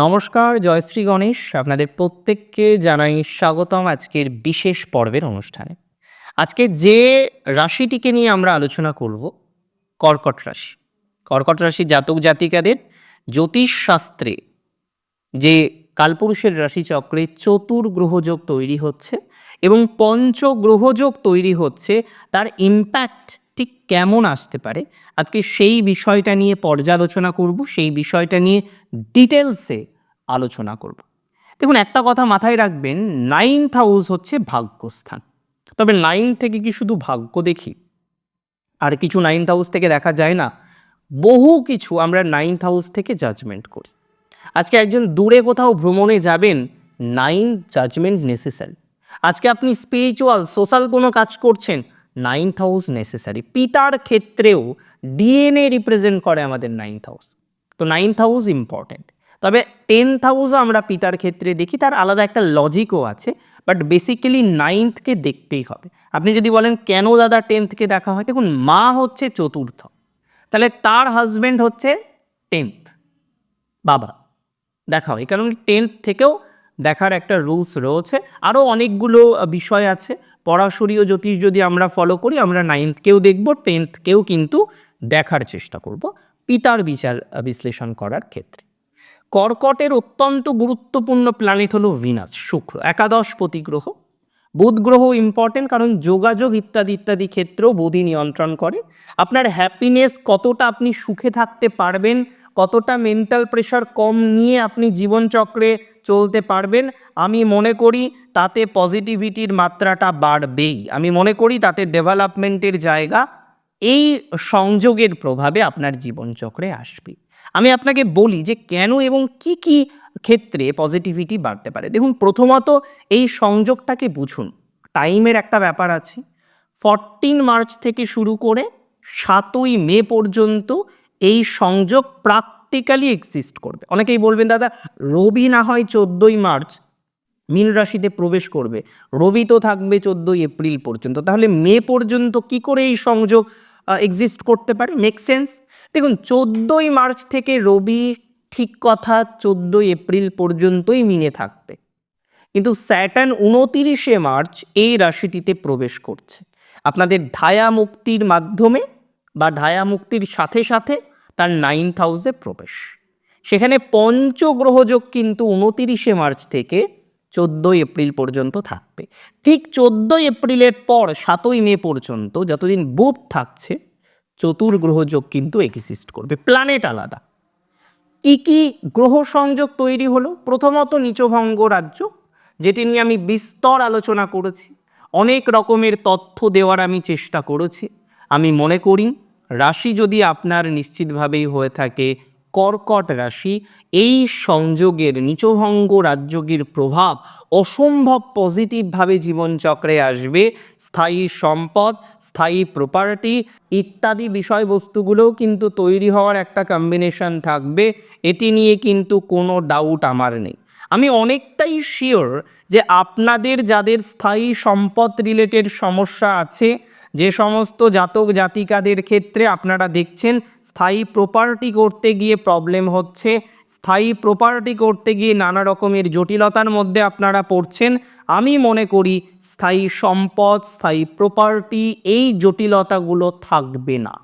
নমস্কার জয়শ্রী গণেশ। আপনাদের প্রত্যেককে জানাই স্বাগতম আজকের বিশেষ পর্বের অনুষ্ঠানে। আজকে যে রাশিটিকে নিয়ে আমরা আলোচনা করব, কর্কট রাশি। কর্কট রাশি জাতক জাতিকাদের জ্যোতিষ শাস্ত্রে যে কালপুরুষের রাশিচক্রে চতুর্গ্রহযোগ তৈরি হচ্ছে এবং পঞ্চগ্রহযোগ তৈরি হচ্ছে, তার ইম্প্যাক্ট ঠিক কেমন আসতে পারে? আজকে সেই বিষয়টা নিয়ে পর্যালোচনা করব, সেই বিষয়টা নিয়ে ডিটেলসে আলোচনা করব। দেখুন, একটা কথা মাথায় রাখবেন নাইন্থ হাউস হচ্ছে ভাগ্যস্থান। তবে নাইন থেকে কি শুধু ভাগ্য দেখি? আর কিছু নাইন্থ হাউস থেকে দেখা যায় না, বহু কিছু আমরা নাইন্থ হাউস থেকে জাজমেন্ট করি। আজকে একজন দূরে কোথাও ভ্রমণে যাবেন নাইন জাজমেন্ট নেসেসারি আজকে আপনি স্পিরিচুয়াল সোশ্যাল কোনো কাজ করছেন নাইন্থ হাউস নেসেসারি পিতার ক্ষেত্রেও ডিএনএ রিপ্রেজেন্ট করে আমাদের নাইন্থ হাউস তো নাইন্থ হাউস ইম্পর্ট্যান্ট তবে টেন্থ হাউসও আমরা পিতার ক্ষেত্রে দেখি, তার আলাদা একটা লজিকও আছে বাট বেসিক্যালি নাইন্থকে দেখতেই হবে। আপনি যদি বলেন, কেন দাদা টেন্থকে দেখা হয়? দেখুন, মা হচ্ছে চতুর্থ। তাহলে তার হাজব্যান্ড হচ্ছে টেন্থ বাবা। দেখা হয় কারণ টেন্থ থেকেও দেখার একটা রুলস রয়েছে। আরও অনেকগুলো বিষয় আছে। পড়াশুড়িও জ্যোতিষ যদি আমরা ফলো করি, আমরা নাইন্থকেও দেখব টেন্থকেও কিন্তু দেখার চেষ্টা করব পিতার বিচার বিশ্লেষণ করার ক্ষেত্রে। কর্কটের অত্যন্ত গুরুত্বপূর্ণ প্ল্যানেট হলো ভিনাস শুক্র, একাদশ প্রতিগ্রহ বুধ গ্রহ ইম্পর্টেন্ট কারণ যোগাযোগ ইত্যাদি ইত্যাদি ক্ষেত্রেও বুধই নিয়ন্ত্রণ করে। আপনার হ্যাপিনেস কতটা আপনি সুখে থাকতে পারবেন, কতটা মেন্টাল প্রেশার কম নিয়ে আপনি জীবনচক্রে চলতে পারবেন, আমি মনে করি তাতে পজিটিভিটির মাত্রাটা বাড়বেই। আমি মনে করি তাতে ডেভেলপমেন্টের জায়গা এই সংযোগের প্রভাবে আপনার জীবনচক্রে আসবে। আমি আপনাকে বলি যে কেন এবং কি কি ক্ষেত্রে পজিটিভিটি বাড়তে পারে। দেখুন, প্রথমত এই সংযোগটাকে বুঝুন। টাইমের একটা ব্যাপার আছে। ফরটিন মার্চ থেকে শুরু করে সাতই মে পর্যন্ত এই সংযোগ প্র্যাকটিক্যালি এক্সিস্ট করবে। অনেকেই বলবেন, দাদা, রবি না হয় চোদ্দোই মার্চ মীন রাশিতে প্রবেশ করবে। রবি তো থাকবে চোদ্দোই এপ্রিল পর্যন্ত। তাহলে মে পর্যন্ত কি করে এই সংযোগ এক্সিস্ট করতে পারে? মেক সেন্স দেখুন, চোদ্দোই মার্চ থেকে রবি ঠিক কথা চোদ্দোই এপ্রিল পর্যন্তই মিনে থাকবে। কিন্তু স্যাটার্ন উনতিরিশে মার্চ এই রাশিটিতে প্রবেশ করছে। আপনাদের ধায়া মুক্তির মাধ্যমে বা ধায়া মুক্তির সাথে সাথে তার নাইন্থ হাউসে প্রবেশ। সেখানে পঞ্চগ্রহযোগ কিন্তু উনতিরিশে মার্চ থেকে চোদ্দোই এপ্রিল পর্যন্ত থাকবে। ঠিক চোদ্দোই এপ্রিলের পর সাতই মে পর্যন্ত যতদিন বুধ থাকছে চতুর্গ্রহযোগ কিন্তু এক্সিস্ট করবে প্ল্যানেট আলাদা। কি কি গ্রহ সংযোগ তৈরি হলো? প্রথমত নিচভঙ্গ রাজ্য, যেটি নিয়ে আমি বিস্তর আলোচনা করেছি, অনেক রকমের তথ্য দেওয়ার আমি চেষ্টা করেছি। আমি মনে করি, রাশি যদি আপনার নিশ্চিতভাবেই হয়ে থাকে কর্কট রাশি, এই সংযোগের নিচভঙ্গ রাজযোগের প্রভাব অসম্ভব পজিটিভভাবে জীবনচক্রে আসবে। স্থায়ী সম্পদ, স্থায়ী প্রপার্টি ইত্যাদি বিষয়বস্তুগুলোও কিন্তু তৈরি হওয়ার একটা কম্বিনেশন থাকবে। এটি নিয়ে কিন্তু কোনো ডাউট আমার নেই। আমি অনেকটাই শিওর যে আপনাদের যাদের স্থায়ী সম্পদ রিলেটেড সমস্যা আছে যে সমস্ত জাতক জাতিকাদের ক্ষেত্রে আপনারা দেখছেন, স্থায়ী প্রপার্টি করতে গিয়ে প্রবলেম হচ্ছে। স্থায়ী প্রপার্টি করতে গিয়ে নানা রকমের জটিলতার মধ্যে আপনারা পড়ছেন। আমি মনে করি স্থায়ী সম্পদ, স্থায়ী প্রপার্টি এই জটিলতাগুলো থাকবে না।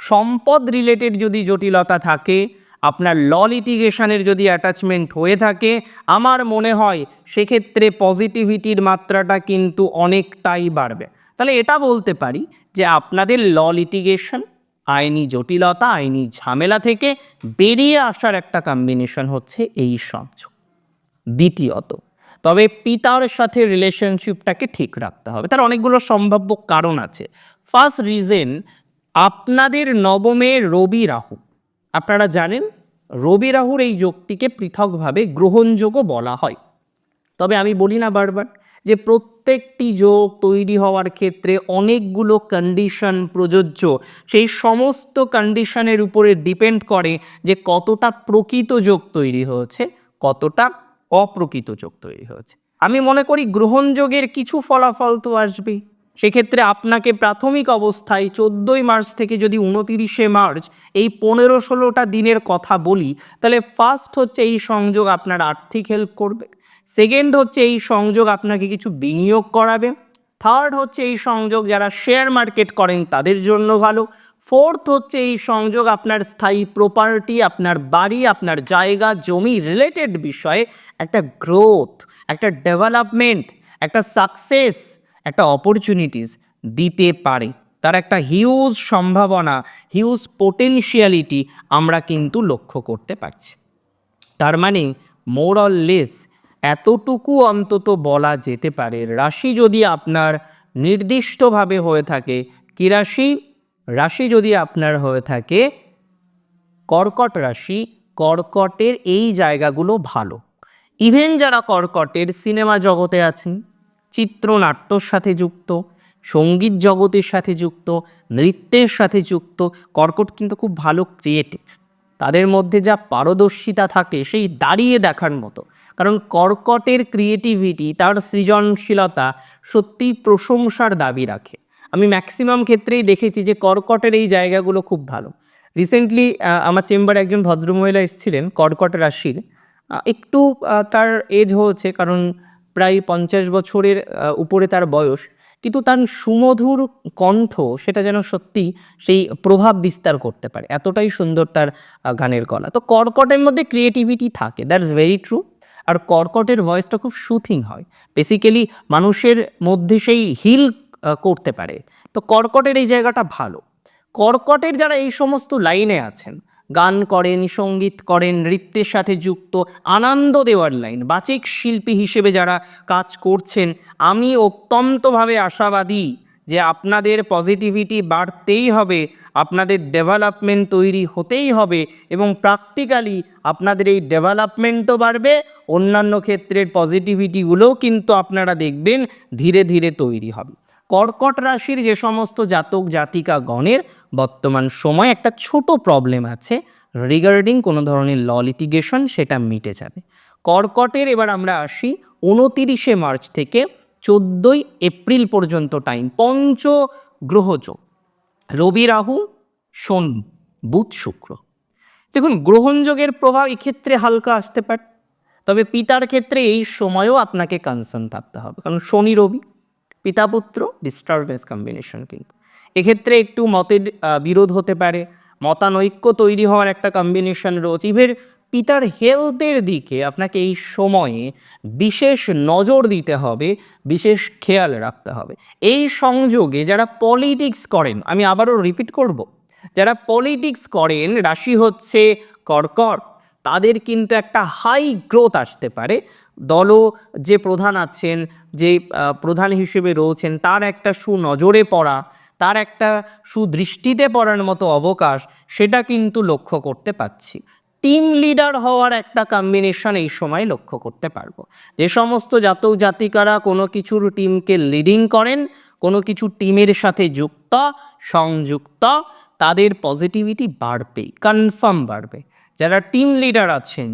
সম্পদ রিলেটেড যদি জটিলতা থাকে, আপনার ল লিটিগেশনের যদি অ্যাটাচমেন্ট হয়ে থাকে, আমার মনে হয় সেক্ষেত্রে পজিটিভিটির মাত্রাটা কিন্তু অনেকটাই বাড়বে। তাহলে এটা বলতে পারি যে আপনাদের ল লিটিগেশন আইনি জটিলতা, আইনি ঝামেলা থেকে বেরিয়ে আসার একটা কম্বিনেশন হচ্ছে এই সংযোগ। দ্বিতীয়ত, তবে পিতার সাথে রিলেশনশিপটাকে ঠিক রাখতে হবে। তার অনেকগুলো সম্ভাব্য কারণ আছে। ফার্স্ট রিজন আপনাদের নবমে রবি রাহু। আপনারা জানেন, রবি রাহুর এই যোগটিকে পৃথকভাবে গ্রহণযোগ্য বলা হয়। তবে আমি বলি না বারবার যে প্রত্যেকটি যোগ তৈরি হওয়ার ক্ষেত্রে অনেকগুলো কন্ডিশন প্রযোজ্য। সেই সমস্ত কন্ডিশনের উপরে ডিপেন্ড করে যে কতটা প্রকৃত যোগ তৈরি হয়েছে, কতটা অপ্রকৃত যোগ তৈরি হয়েছে। আমি মনে করি গ্রহণযোগের কিছু ফলাফল তো আসবেই সেক্ষেত্রে আপনাকে প্রাথমিক অবস্থায় চোদ্দোই মার্চ থেকে যদি উনতিরিশে মার্চ এই পনেরো ষোলোটা দিনের কথা বলি, তাহলে ফার্স্ট হচ্ছে এই সংযোগ আপনার আর্থিক হেল্প করবে। সেকেন্ড হচ্ছে এই সংযোগ আপনাকে কিছু বিনিয়োগ করাবে। থার্ড হচ্ছে এই সংযোগ যারা শেয়ার মার্কেট করেন তাদের জন্য ভালো। ফোর্থ হচ্ছে এই সংযোগ আপনার স্থায়ী প্রপার্টি আপনার বাড়ি, আপনার জায়গা, জমি রিলেটেড বিষয়ে একটা গ্রোথ একটা ডেভেলপমেন্ট একটা সাকসেস একটা অপরচুনিটিস দিতে পারে। তার একটা হিউজ সম্ভাবনা হিউজ পোটেনশিয়ালিটি আমরা কিন্তু লক্ষ্য করতে পারছি। তার মানে মোর অর লেস এতটুকু অন্তত বলা যেতে পারে। রাশি যদি আপনার নির্দিষ্টভাবে হয়ে থাকে, কি রাশি? রাশি যদি আপনার হয়ে থাকে, কর্কট রাশি, কর্কটের এই জায়গাগুলো ভালো। ইভেন যারা কর্কটের সিনেমা জগতে আছেন, চিত্রনাট্যর সাথে যুক্ত, সংগীত জগতের সাথে যুক্ত, নৃত্যের সাথে যুক্ত, কর্কট কিন্তু খুব ভালো ক্রিয়েটিভ তাদের মধ্যে যা পারদর্শিতা থাকে, সেই দাঁড়িয়ে দেখার মতো। কারণ কর্কটের ক্রিয়েটিভিটি তার সৃজনশীলতা সত্যিই প্রশংসার দাবি রাখে। আমি ম্যাক্সিমাম ক্ষেত্রেই দেখেছি যে কর্কটের এই জায়গাগুলো খুব ভালো। রিসেন্টলি আমার চেম্বারে একজন ভদ্রমহিলা এসেছিলেন, কর্কট রাশির। একটু তার এজ হয়েছে, কারণ প্রায় পঞ্চাশ বছরের উপরে তার বয়স। কিন্তু তার সুমধুর কণ্ঠ, সেটা যেন সত্যি সেই প্রভাব বিস্তার করতে পারে। এতটাই সুন্দর তার গানের গলা। তো কর্কটের মধ্যে ক্রিয়েটিভিটি থাকে দ্যাটস ভেরি ট্রু আর কর্কটের ভয়েসটা খুব সুথিং হয়। বেসিক্যালি মানুষের মধ্যে সেই হিল করতে পারে। তো কর্কটের এই জায়গাটা ভালো। কর্কটের যারা এই সমস্ত লাইনে আছেন, গান করেন, সংগীত করেন, নৃত্যের সাথে যুক্ত, আনন্দ দেওয়ার লাইন বাচিক শিল্পী হিসেবে যারা কাজ করছেন, আমি অত্যন্তভাবে আশাবাদী যে আপনাদের পজিটিভিটি বাড়তেই হবে, আপনাদের ডেভেলপমেন্ট তৈরি হতেই হবে এবং প্র্যাকটিক্যালি আপনাদের এই ডেভেলপমেন্টও বাড়বে, অন্যান্য ক্ষেত্রের পজিটিভিটিগুলোও কিন্তু আপনারা দেখবেন ধীরে ধীরে তৈরি হবে। কর্কট রাশির যে সমস্ত জাতক জাতিকা গণের বর্তমান সময় একটা ছোট প্রবলেম আছে রিগার্ডিং কোনো ধরনের ল লিটিগেশন সেটা মিটে যাবে। কর্কটের এবার আমরা আসি, উনতিরিশে মার্চ থেকে চোদ্দোই এপ্রিল পর্যন্ত টাইম পঞ্চ গ্রহযোগ রবি, রাহু, শনি, বুধ, শুক্র। দেখুন, গ্রহণযোগের প্রভাব এক্ষেত্রে হালকা আসতে পারে, তবে পিতার ক্ষেত্রে এই সময়ও আপনাকে কনসার্ন থাকতে হবে। কারণ শনি, রবি পিতা পুত্র ডিস্টারবেন্স কম্বিনেশন কিন্তু। এক্ষেত্রে একটু মতের বিরোধ হতে পারে, মতানৈক্য তৈরি হওয়ার একটা কম্বিনেশন রয়েছে। ইভেন পিতার হেলথের দিকে আপনাকে এই সময়ে বিশেষ নজর দিতে হবে, বিশেষ খেয়াল রাখতে হবে। এই সংযোগে যারা পলিটিক্স করেন, আমি আবারও রিপিট করব, যারা পলিটিক্স করেন, রাশি হচ্ছে কর্কট, তাদের কিন্তু একটা হাই গ্রোথ আসতে পারে। দলও যে প্রধান আছেন, যে প্রধান হিসেবে রয়েছেন, তার একটা সুনজরে পড়া, তার একটা সুদৃষ্টিতে পড়ার মতো অবকাশ, সেটা কিন্তু লক্ষ্য করতে পাচ্ছি টিম লিডার হওয়ার একটা কম্বিনেশন এই সময় লক্ষ্য করতে পারব। যে সমস্ত জাতক জাতিকারা কোনো কিছুর টিমকে লিডিং করেন, কোনো কিছু টিমের সাথে যুক্ত, সংযুক্ত, তাদের পজিটিভিটি বাড়বেই কনফার্ম বাড়বে। যারা টিম লিডার আছেন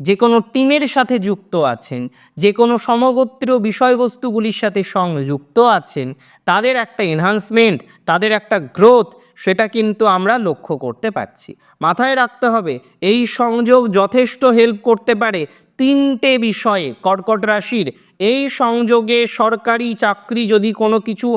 যে কোনো টিমের সাথে যুক্ত আছেন, যে কোনো সমগোত্রীয় বিষয়বস্তুগুলির সাথে সংযুক্ত আছেন, তাদের একটা এনহান্সমেন্ট তাদের একটা গ্রোথ সেটা কিন্তু আমরা লক্ষ্য করতে পারছি। মাথায় রাখতে হবে, এই সংযোগ যথেষ্ট হেল্প করতে পারে তিনটে বিষয়ে, কর্কট রাশির। এই সংযোগে সরকারি চাকরি যদি কোনো কিছু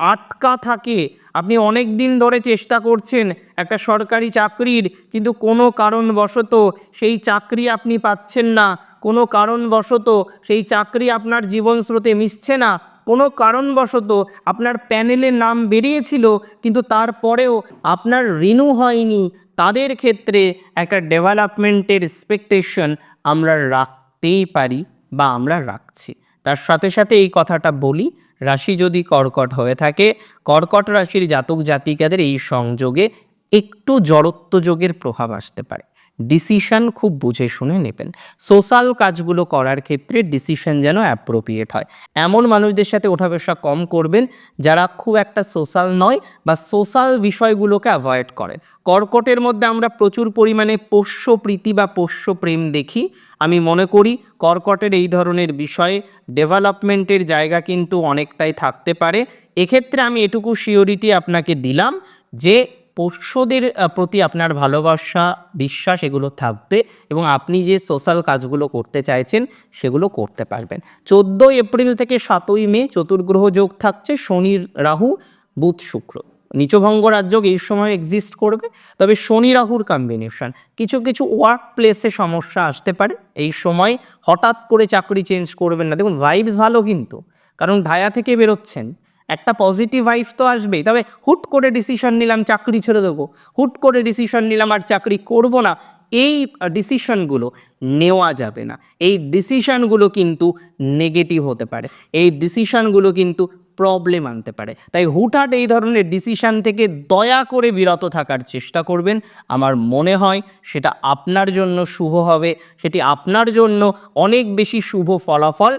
আটকা থাকে। আপনি অনেক দিন ধরে চেষ্টা করছেন একটা সরকারি চাকরির, কিন্তু কোনো কারণবশত সেই চাকরি আপনি পাচ্ছেন না। কোনো কারণবশত সেই চাকরি আপনার জীবন স্রোতে মিশছে না। কোনো কারণবশত আপনার প্যানেলে নাম বেরিয়েছিল, কিন্তু তারপরেও আপনার রিনিউ হয়নি। তাদের ক্ষেত্রে একটা ডেভেলপমেন্টের এক্সপেকটেশন আমরা রাখতেই পারি বা আমরা রাখছি। তার সাথে সাথে এই কথাটা বলি রাশি যদি কর্কট হয়ে থাকে, কর্কট রাশির জাতক জাতিকাদের এই সংযোগে একটু জড়ত্ব যোগের প্রভাব আসতে পারে। ডিসিশন খুব বুঝে শুনে নেবেন। সোশ্যাল কাজগুলো করার ক্ষেত্রে ডিসিশন যেন অ্যাপ্রোপ্রিয়েট হয়। এমন মানুষদের সাথে ওঠা বসা কম করবেন যারা খুব একটা সোশ্যাল নয় বা সোশ্যাল বিষয়গুলোকে অ্যাভয়েড করে। কর্কটের মধ্যে আমরা প্রচুর পরিমাণে পোষ্য প্রীতি বা পোষ্য প্রেম দেখি। আমি মনে করি কর্কটের এই ধরনের বিষয়ে ডেভেলপমেন্টের জায়গা কিন্তু অনেকটাই থাকতে পারে। এক্ষেত্রে আমি এটুকু শিওরিটি আপনাকে দিলাম যে পোষ্যদের প্রতি আপনার ভালোবাসা, বিশ্বাস এগুলো থাকবে এবং আপনি যে সোশ্যাল কাজগুলো করতে চাইছেন সেগুলো করতে পারবেন। চোদ্দোই এপ্রিল থেকে সাতই মে চতুর্গ্রহ যোগ থাকছে শনির রাহু, বুধ, শুক্র। নিচভঙ্গ রাজ্য এই সময় এক্সিস্ট করবে, তবে শনি, রাহুর কম্বিনেশন কিছু কিছু ওয়ার্ক প্লেসে সমস্যা আসতে পারে। এই সময় হঠাৎ করে চাকরি চেঞ্জ করবেন না। দেখুন ভাইবস ভালো কিন্তু। কারণ ধায়া থেকে বেরোচ্ছেন। একটা পজিটিভ ভাইব তো আসবেই। তবে হুট করে ডিসিশন নিলাম চাকরি ছেড়ে দেবো। হুট করে ডিসিশন নিলাম আর চাকরি করব না। এই ডিসিশনগুলো নেওয়া যাবে না। এই ডিসিশনগুলো কিন্তু নেগেটিভ হতে পারে। এই ডিসিশনগুলো কিন্তু প্রবলেম আনতে পারে। তাই হুটহাট এই ধরনের ডিসিশান থেকে দয়া করে বিরত থাকার চেষ্টা করবেন। আমার মনে হয় সেটা আপনার জন্য শুভ হবে। সেটি আপনার জন্য অনেক বেশি শুভ ফলাফল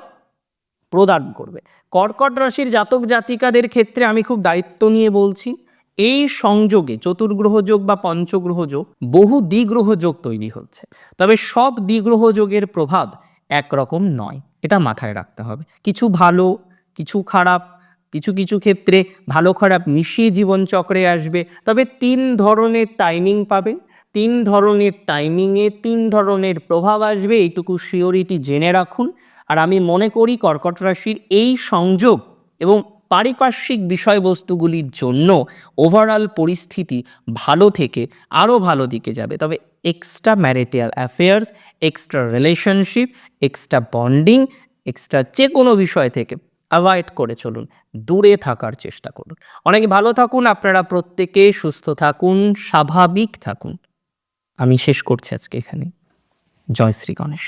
প্রদান করবে। কর্কট রাশির জাতক জাতিকাদের ক্ষেত্রে আমি খুব দায়িত্ব নিয়ে বলছি, এই সংযোগে চতুর্গ্রহ যোগ বা পঞ্চগ্রহ যোগ বহু দ্বিগ্রহ যোগ তৈরি হচ্ছে। তবে সব দ্বিগ্রহ যোগের প্রভাব একরকম নয়, এটা মাথায় রাখতে হবে। কিছু ভালো, কিছু খারাপ, কিছু কিছু ক্ষেত্রে ভালো খারাপ মিশিয়ে জীবনচক্রে আসবে। তবে তিন ধরনের টাইমিং পাবেন, তিন ধরনের টাইমিংয়ে তিন ধরনের প্রভাব আসবে, এইটুকু শিওরিটি জেনে রাখুন। আর আমি মনে করি কর্কট রাশির এই সংযোগ এবং পারিপার্শ্বিক বিষয়বস্তুগুলির জন্য ওভারঅল পরিস্থিতি ভালো থেকে আরও ভালো দিকে যাবে। তবে extra marital affairs extra relationship extra bonding extra যে কোনো বিষয় থেকে অ্যাভয়েড করে চলুন, দূরে থাকার চেষ্টা করুন। অনেক ভালো থাকুন, আপনারা প্রত্যেকে সুস্থ থাকুন, স্বাভাবিক থাকুন। আমি শেষ করছি আজকে এখানে। জয় শ্রী গণেশ।